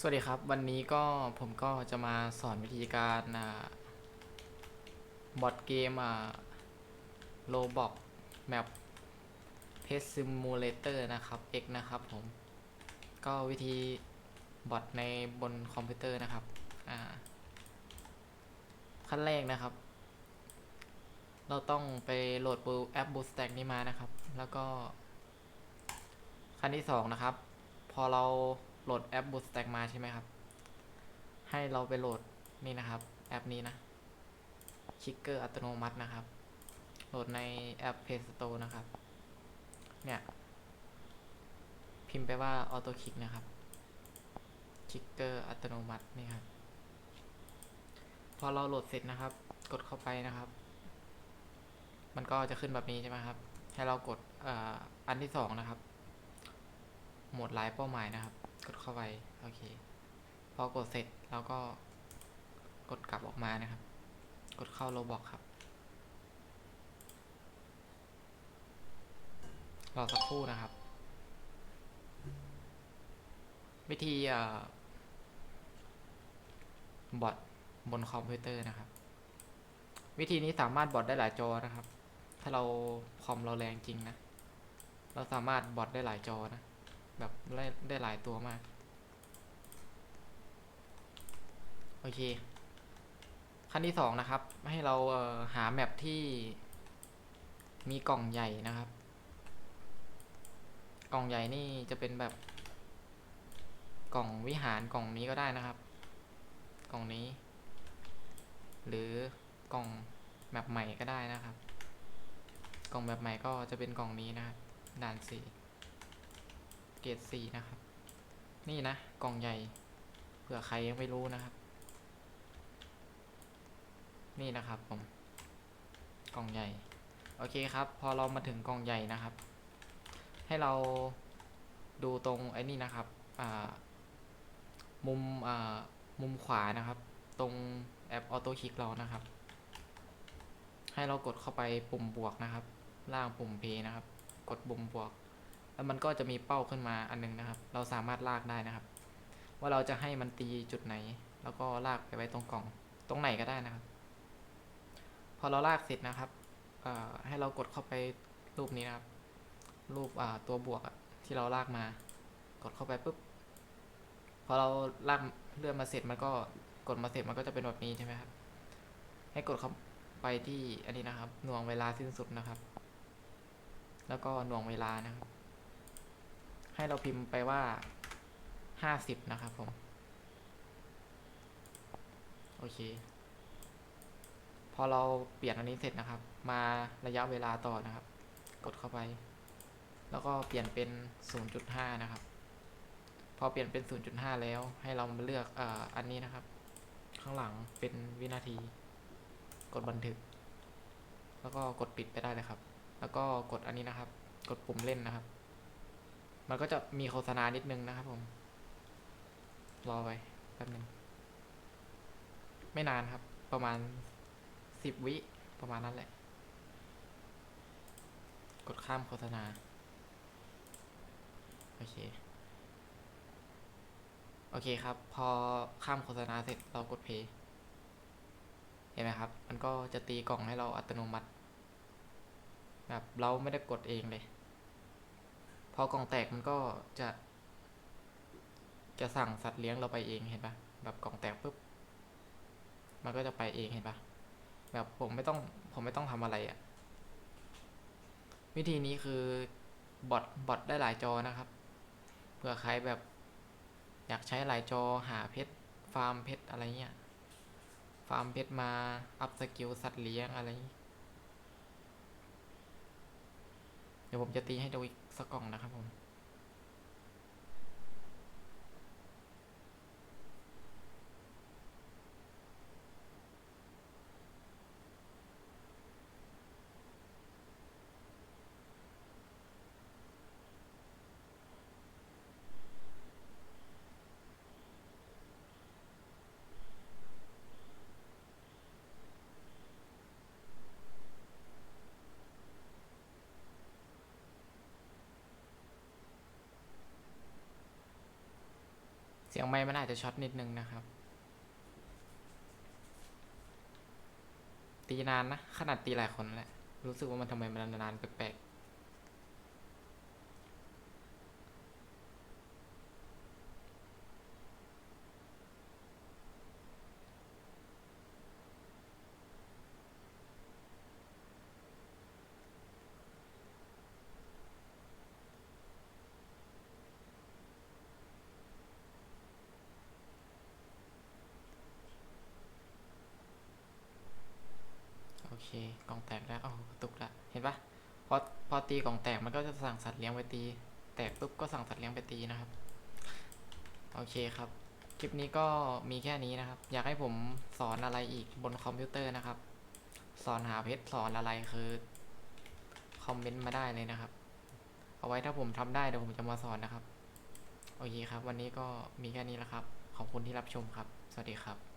สวัสดีครับ วันนี้ก็ผมก็จะมาสอนวิธีการบอทเกมโลบอกแมปเพสซิมูเลเตอร์นะครับ X นะครับผม ก็วิธีบอทในบนคอมพิวเตอร์นะครับอ่าขั้นแรกนะครับ เราต้องไปโหลดแอป Bootstrap นี้มานะครับ แล้วก็ขั้นที่สองนะครับ พอเรา โหลดแอป Bootstrap มาใช่ไหมครับ ให้เราไปโหลดนี่นะครับ แอปนี้นะคิกเกอร์อัตโนมัตินะครับ โหลดในแอป Play Store นะครับ เนี่ย พิมพ์ไปว่า Auto Kick นะครับคิกเกอร์อัตโนมัตินี่ครับ พอเราโหลดเสร็จนะครับ กดเข้าไปนะครับ มันก็จะขึ้นแบบนี้ใช่ไหมครับ ให้เรากดออันที่สองนะครับโหมดไลฟ์เป้าหมายนะครับ กดเข้าไป โอเค พอกดเสร็จเราก็กดกลับออกมานะครับ กดเข้าโลบอกครับ รอสักครู่นะครับ วิธีบอทบนคอมพิวเตอร์นะครับ วิธีนี้สามารถบอทได้หลายจอนะครับ ถ้าเราคอมเราแรงจริงนะ เราสามารถบอทได้หลายจอนะ แบบได้ได้หลายตัวมาก โอเค ขั้นที่สองนะครับ ให้เราเหาแมปที่มีกล่องใหญ่นะครับ กล่องใหญ่นี่จะเป็นแบบกล่องวิหารกล่องนี้ก็ได้นะครับ กล่องนี้ หรือกล่องแมปใหม่ก็ได้นะครับ กล่องแบบใหม่ก็จะเป็นกล่องนี้นะครับด่านสี่ รดสี่นะครับ นี่นะ กล่องใหญ่เผื่อใครยังไม่รู้นะครับ นี่นะครับผม กล่องใหญ่ โอเคครับ พอเรามาถึงกล่องใหญ่นะครับ ให้เราดูตรงไอ้นี่นะครับมุมมุมขวานะครับ ตรงแอปออโต้คลิกเรานะครับ ให้เรากดเข้าไปปุ่มบวกนะครับ ล่างปุ่ม P นะครับ กดปุ่มบวก แล้วมันก็จะมีเป้าขึ้นมาอันนึงนะครับ เราสามารถลากได้นะครับ ว่าเราจะให้มันตีจุดไหน แล้วก็ลากไปไว้ตรงกล่อง ตรงไหนก็ได้นะครับ พอเราลากเสร็จนะครับให้เรากดเข้าไปรูปนี้นะครับ รูปตัวบวกที่เราลากมา กดเข้าไปปุ๊บ พอเราลากเลื่อนมาเสร็จมันก็กดมาเสร็จมันก็จะเป็นแบบนี้ใช่ไหมครับ ให้กดเข้าไปที่อันนี้นะครับ หน่วงเวลาสิ้นสุดนะครับ แล้วก็หน่วงเวลานะครับ ให้เราพิมพ์ไปว่าห้าสิบนะครับผม โอเค พอเราเปลี่ยนอันนี้เสร็จนะครับ มาระยะเวลาต่อนะครับ กดเข้าไป แล้วก็เปลี่ยนเป็น 0.5 นะครับ พอเปลี่ยนเป็น 0.5 แล้ว ให้เรามาเลือกออันนี้นะครับ ข้างหลังเป็นวินาที กดบันทึก แล้วก็กดปิดไปได้เลยครับ แล้วก็กดอันนี้นะครับ กดปุ่มเล่นนะครับ มันก็จะมีโฆษณานิดนึงนะครับผม รอไปแป๊บนึง ไม่นานครับ ประมาณสิบวิประมาณนั้นแหละ กดข้ามโฆษณา โอเค โอเคครับ พอข้ามโฆษณาเสร็จเรากดเพย์เห็นไหมครับ มันก็จะตีกล่องให้เราอัตโนมัติ แบบเราไม่ได้กดเองเลย พอกล่องแตกมันก็จะ จะสั่งสัตว์เลี้ยงเราไปเองเห็นปะแบบกล่องแตกปุ๊บ มันก็จะไปเองเห็นปะแบบผมไม่ต้องผมไม่ต้องทำอะไรอะ่ะ วิธีนี้คือบอทบอทได้หลายจอนะครับเผื่อใครแบบ อยากใช้หลายจอหาเพชรฟาร์มเพชรอะไรเงี้ย ฟาร์มเพชรมาอัพสกิลสัตว์เลี้ยงอะไรเเดี๋ยวผมจะตีให้ดูอีกสักกล่องนะครับผม สียงไม้มันอาจจะช็อตนิดนึงนะครับ ตีนานนะ ขนาดตีหลายคนแหละ รู้สึกว่ามันทำไมมันนานๆแปลกๆ โอเค กล่องแตกแล้วโอ้โหกระตุกละเห็นปะพอพอตีกล่องแตกมันก็จะสั่งสัตว์เลี้ยงไปตี แตกปุ๊บก็สั่งสัตว์เลี้ยงไปตีนะครับ โอเคครับ คลิปนี้ก็มีแค่นี้นะครับ อยากให้ผมสอนอะไรอีกบนคอมพิวเตอร์นะครับ สอนหาเพชรสอนอะไรคือคอมเมนต์มาได้เลยนะครับ เอาไว้ถ้าผมทำได้เดี๋ยวผมจะมาสอนนะครับ โอเคครับ วันนี้ก็มีแค่นี้แล้วครับ ขอบคุณที่รับชมครับ สวัสดีครับ